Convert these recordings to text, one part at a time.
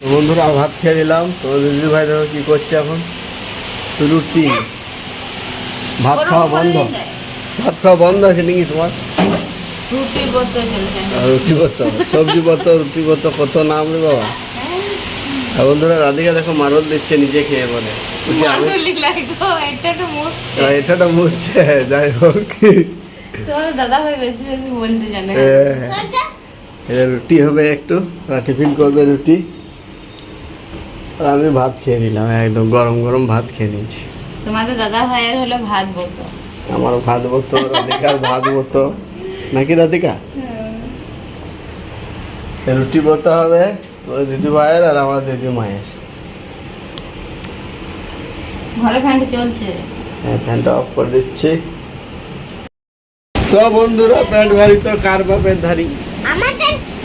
তো বন্ধুরা ভাত খেয়ে নিলাম। তো দিদি ভাই দেখো কি করছে এখন? রুটি ভাত খাওয়া বন্ধ? ভাত খাওয়া বন্ধ আছে নাকি তোমার? রুটি করতে সবজি করতে রুটি করতে কত নাম রে বাবা? আর বন্ধুরা রাধিকা দেখো মারল দিচ্ছে নিজে খেয়ে বলে। এটাটা মুছছে। যাই হোক। এ, রুটি হবে একটু টিফিন করবে রুটি। আর আমি ভাত খেয়ে নিলাম একদম গরম গরম ভাত খেয়ে নিয়েছি। তোমাদের দাদা ভাইয়ের হলো ভাত বলতো আমার ভাত বতো রাধিকার ভাত বতো নাকি রাধিকা? রুটি বলতে হবে তোর দিদি ভাইয়ের আর আমার দিদি মায়ের। ঘরে ফ্যানটা চলছে? হ্যাঁ ফ্যানটা অফ করে দিচ্ছি। তো বন্ধুরা প্যান্ট ভারী তো কার বাপের ধারি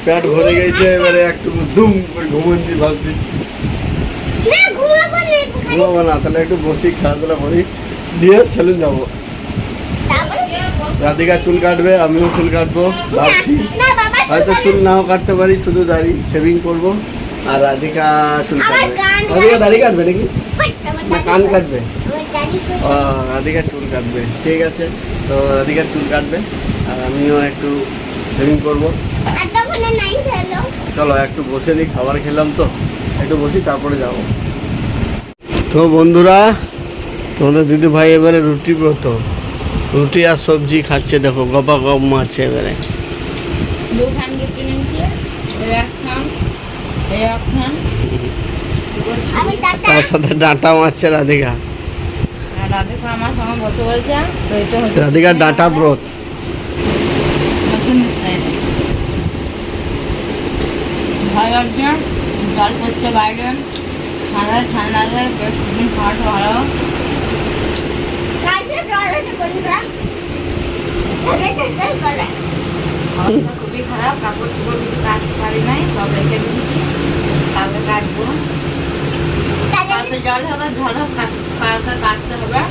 প্যান্ট ভরে গেছে এবারে একটু দুম করে ঘুমন্তি ভাবছি। ঘুমাবো না তাহলে একটু বসি খেলাধুলা করি দিয়ে সেলুন যাব। রাধিকা চুল কাটবে আমিও চুল কাটবো ভাবছি। হয়তো চুল নাও কাটতে পারি শুধু দাড়ি সেভিং করব আর রাধিকা চুল কাটবে। রাধিকা দাড়ি কাটবে নাকি? না কান কাটবে। রাধিকা চুল কাটবে ঠিক আছে। তো রাধিকা চুল কাটবে আর আমিও একটু সেভিং করব। চলো একটু বসে নিই খাবার খেলাম তো। একটু বসি তারপরে যাব। তো বন্ধুরা তোমাদের দিদি ভাই এবারে রুটি ব্রত। রুটি আর সবজি খাচ্ছে দেখো গপা গপ মারছে এবারে। তার সাথে ডাঁটা মারছে রাধিকা। রাধিকা ডাঁটা ব্রত। বাইরে। ঠান্ডা ঠান্ডা লাগে বেশ দিন খাওয়াটা ভালো অবস্থা খুবই খারাপ কাপড় চোপড় কিছু কাচতে পারি নাই সব রেখে দিচ্ছি তারপরে কাটবো তারপরে জল হবে ঝড় হোক কালকে কাচতে হবে।